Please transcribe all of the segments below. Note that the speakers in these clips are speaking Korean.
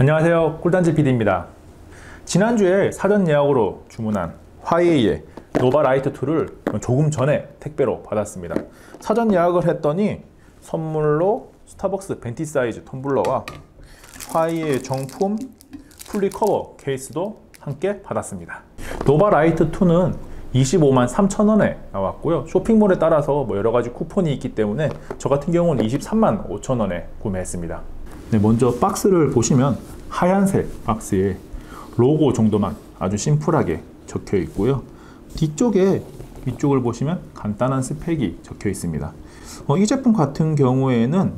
안녕하세요. 꿀단지 PD입니다. 지난주에 사전 예약으로 주문한 화웨이의 노바 라이트 2를 조금 전에 택배로 받았습니다. 사전 예약을 했더니 선물로 스타벅스 벤티 사이즈 텀블러와 화웨이의 정품 풀리 커버 케이스도 함께 받았습니다. 노바 라이트 2는 25만 3천 원에 나왔고요. 쇼핑몰에 따라서 뭐 여러 가지 쿠폰이 있기 때문에 저 같은 경우는 23만 5천 원에 구매했습니다 네, 먼저 박스를 보시면 하얀색 박스에 로고 정도만 아주 심플하게 적혀 있고요. 뒤쪽에 위쪽을 보시면 간단한 스펙이 적혀 있습니다. 어, 이 제품 같은 경우에는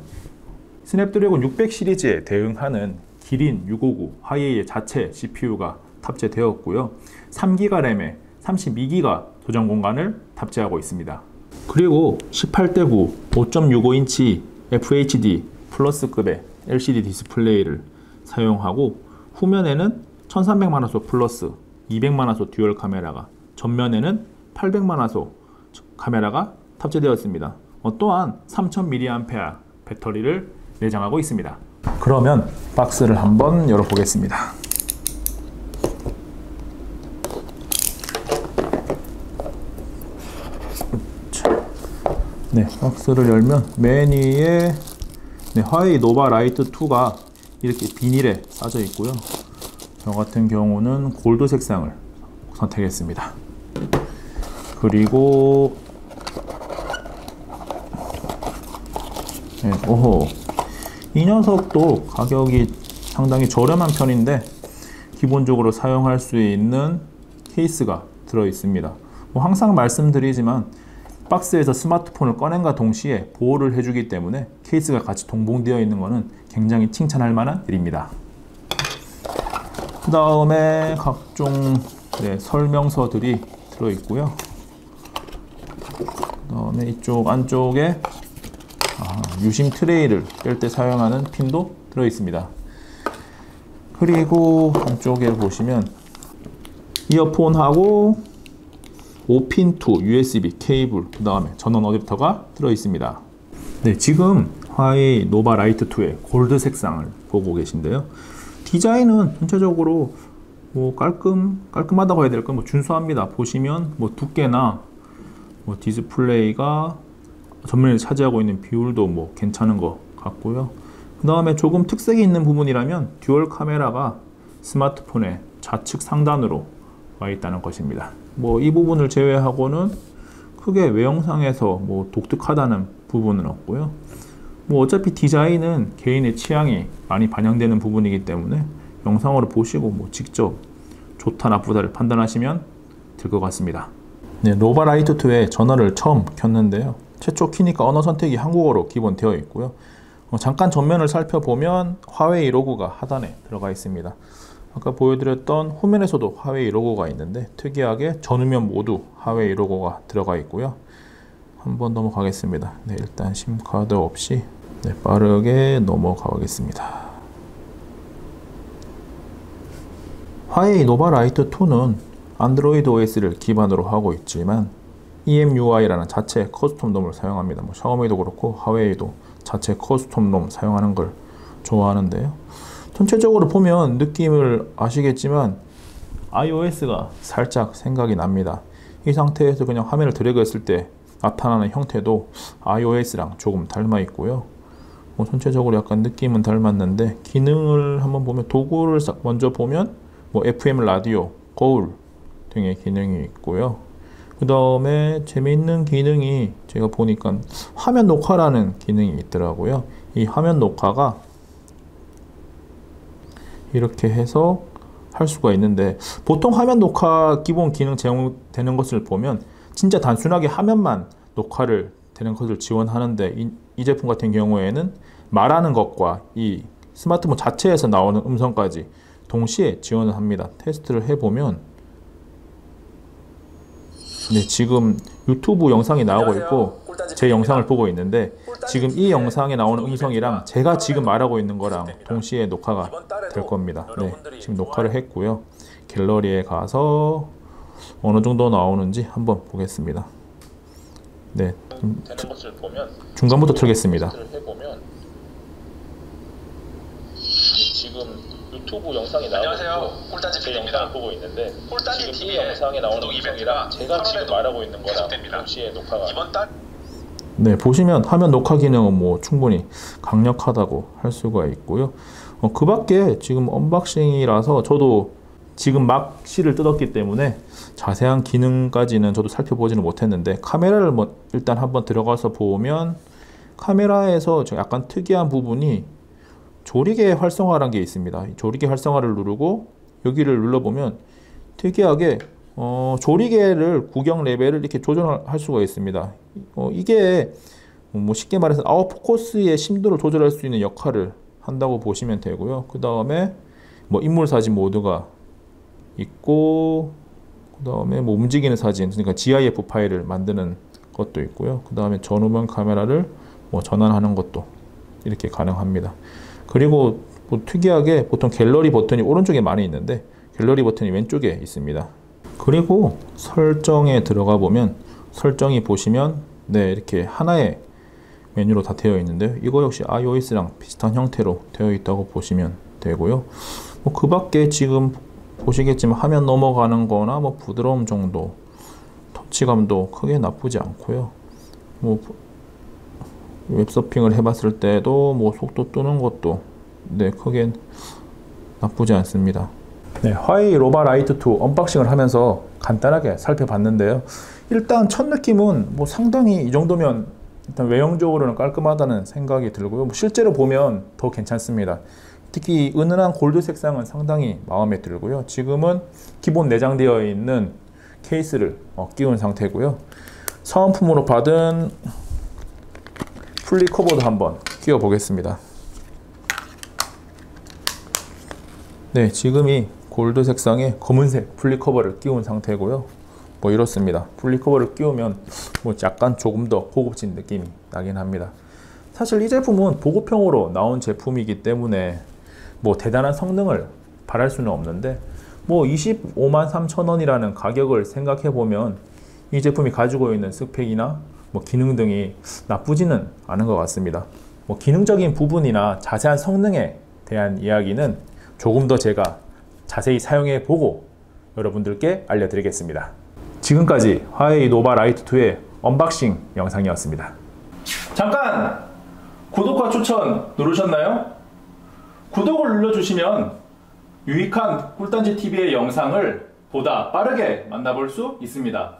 스냅드래곤 600 시리즈에 대응하는 기린 659 화웨이의 자체 CPU가 탑재되었고요. 3기가 램에 32기가 도전 공간을 탑재하고 있습니다. 그리고 18대 9 5.65인치 FHD 플러스급의 LCD 디스플레이를 사용하고 후면에는 1300만화소 플러스 200만화소 듀얼 카메라가 전면에는 800만화소 카메라가 탑재되었습니다. 어, 또한 3000mAh 배터리를 내장하고 있습니다. 그러면 박스를 한번 열어보겠습니다. 네, 박스를 열면 맨 위에 네, 화웨이 노바 라이트 2가 이렇게 비닐에 싸져 있고요. 저 같은 경우는 골드 색상을 선택했습니다. 그리고 네, 오호 이 녀석도 가격이 상당히 저렴한 편인데 기본적으로 사용할 수 있는 케이스가 들어 있습니다. 뭐 항상 말씀드리지만 박스에서 스마트폰을 꺼낸과 동시에 보호를 해주기 때문에 케이스가 같이 동봉되어 있는 것은 굉장히 칭찬할 만한 일입니다. 그 다음에 각종 네, 설명서들이 들어있고요. 그 다음에 이쪽 안쪽에 아, 유심 트레이를 뺄때 사용하는 핀도 들어있습니다. 그리고 안쪽에 보시면 이어폰하고 5핀 2 USB 케이블 그 다음에 전원 어댑터가 들어 있습니다. 네 지금 화웨이 노바 라이트 2의 골드 색상을 보고 계신데요. 디자인은 전체적으로 뭐 깔끔 깔끔하다고 해야 될까 뭐 준수합니다. 보시면 뭐 두께나 뭐 디스플레이가 전면에 차지하고 있는 비율도 뭐 괜찮은 것 같고요. 그 다음에 조금 특색이 있는 부분이라면 듀얼 카메라가 스마트폰의 좌측 상단으로 와 있다는 것입니다 뭐 이 부분을 제외하고는 크게 외형상에서 뭐 독특하다는 부분은 없고요. 뭐 어차피 디자인은 개인의 취향이 많이 반영되는 부분이기 때문에 영상으로 보시고 뭐 직접 좋다 나쁘다를 판단하시면 될 것 같습니다. 네, 로바라이트 2의 전원을 처음 켰는데요. 최초 키니까 언어 선택이 한국어로 기본 되어 있고요. 어, 잠깐 전면을 살펴보면 화웨이 로고가 하단에 들어가 있습니다. 아까 보여드렸던 후면에서도 하웨이 로고가 있는데 특이하게 전후면 모두 하웨이 로고가 들어가 있고요. 한번 넘어가겠습니다. 네, 일단 심카드 없이 네, 빠르게 넘어가겠습니다. 화웨이 노바 라이트 2는 안드로이드 OS를 기반으로 하고 있지만 EMUI라는 자체 커스텀 롬을 사용합니다. 뭐 샤오미도 그렇고 하웨이도 자체 커스텀 롬 사용하는 걸 좋아하는데요. 전체적으로 보면 느낌을 아시겠지만 iOS가 살짝 생각이 납니다. 이 상태에서 그냥 화면을 드래그 했을 때 나타나는 형태도 iOS랑 조금 닮아 있고요. 뭐 전체적으로 약간 느낌은 닮았는데 기능을 한번 보면 도구를 먼저 보면 뭐 FM 라디오, 거울 등의 기능이 있고요. 그 다음에 재미있는 기능이 제가 보니까 화면 녹화라는 기능이 있더라고요. 이 화면 녹화가 이렇게 해서 할 수가 있는데 보통 화면 녹화 기본 기능 제공되는 것을 보면 진짜 단순하게 화면만 녹화를 되는 것을 지원하는데 이, 이 제품 같은 경우에는 말하는 것과 이 스마트폰 자체에서 나오는 음성까지 동시에 지원을 합니다. 테스트를 해보면 네, 지금 유튜브 영상이 나오고 있고 제 영상을 보고 있는데 지금 이 영상에 나오는 음성이랑 제가 지금 말하고 있는 거랑 동시에 녹화가 될 겁니다. 네, 지금 녹화를 했고요. 갤러리에 가서 어느 정도 나오는지 한번 보겠습니다. 네, 중간부터 틀겠습니다. 지금 유튜브 영상이 나오고 안녕하세요. 제 PD입니다. 영상을 보고 있는데 이 TV의 영상에 나오는 음성이랑 제가 지금 8월에도 말하고 있는 거랑. 동시에 녹화가 이번 달 네, 보시면 화면 녹화 기능은 뭐 충분히 강력하다고 할 수가 있고요. 어, 그 밖에 지금 언박싱이라서 저도 지금 막 실을 뜯었기 때문에 자세한 기능까지는 저도 살펴보지는 못했는데 카메라를 뭐 일단 한번 들어가서 보면 카메라에서 저 약간 특이한 부분이 조리개 활성화라는 게 있습니다. 이 조리개 활성화를 누르고 여기를 눌러보면 특이하게 어, 조리개를 구경 레벨을 이렇게 조절할 수가 있습니다. 어, 이게 뭐 쉽게 말해서 아웃 포커스의 심도를 조절할 수 있는 역할을 한다고 보시면 되고요. 그 다음에 뭐 인물 사진 모드가 있고 그 다음에 뭐 움직이는 사진 그러니까 GIF 파일을 만드는 것도 있고요. 그 다음에 전후면 카메라를 뭐 전환하는 것도 이렇게 가능합니다. 그리고 뭐 특이하게 보통 갤러리 버튼이 오른쪽에 많이 있는데 갤러리 버튼이 왼쪽에 있습니다. 그리고 설정에 들어가 보면 설정이 보시면 네 이렇게 하나의 메뉴로 다 되어 있는데요. 이거 역시 iOS랑 비슷한 형태로 되어 있다고 보시면 되고요. 뭐 그 밖에 지금 보시겠지만 화면 넘어가는 거나 뭐 부드러움 정도 터치감도 크게 나쁘지 않고요. 뭐 웹서핑을 해봤을 때도 뭐 속도 뜨는 것도 네 크게 나쁘지 않습니다. 네, 화웨이 로바 라이트 2 언박싱을 하면서 간단하게 살펴봤는데요. 일단 첫 느낌은 뭐 상당히 이 정도면 일단 외형적으로는 깔끔하다는 생각이 들고요. 뭐 실제로 보면 더 괜찮습니다. 특히 은은한 골드 색상은 상당히 마음에 들고요. 지금은 기본 내장되어 있는 케이스를 어, 끼운 상태고요. 사은품으로 받은 플리 커버도 한번 끼워 보겠습니다. 네, 지금이 골드 색상의 검은색 플리 커버를 끼운 상태고요. 뭐 이렇습니다. 플리 커버를 끼우면 뭐 약간 조금 더 고급진 느낌이 나긴 합니다. 사실 이 제품은 보급형으로 나온 제품이기 때문에 뭐 대단한 성능을 바랄 수는 없는데 뭐 25만 3천 원이라는 가격을 생각해 보면 이 제품이 가지고 있는 스펙이나 뭐 기능 등이 나쁘지는 않은 것 같습니다. 뭐 기능적인 부분이나 자세한 성능에 대한 이야기는 조금 더 제가 자세히 사용해 보고 여러분들께 알려드리겠습니다. 지금까지 화웨이 노바 라이트 2의 언박싱 영상이었습니다. 잠깐 구독과 추천 누르셨나요? 구독을 눌러주시면 유익한 꿀단지 TV의 영상을 보다 빠르게 만나볼 수 있습니다.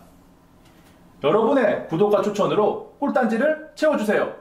여러분의 구독과 추천으로 꿀단지를 채워주세요.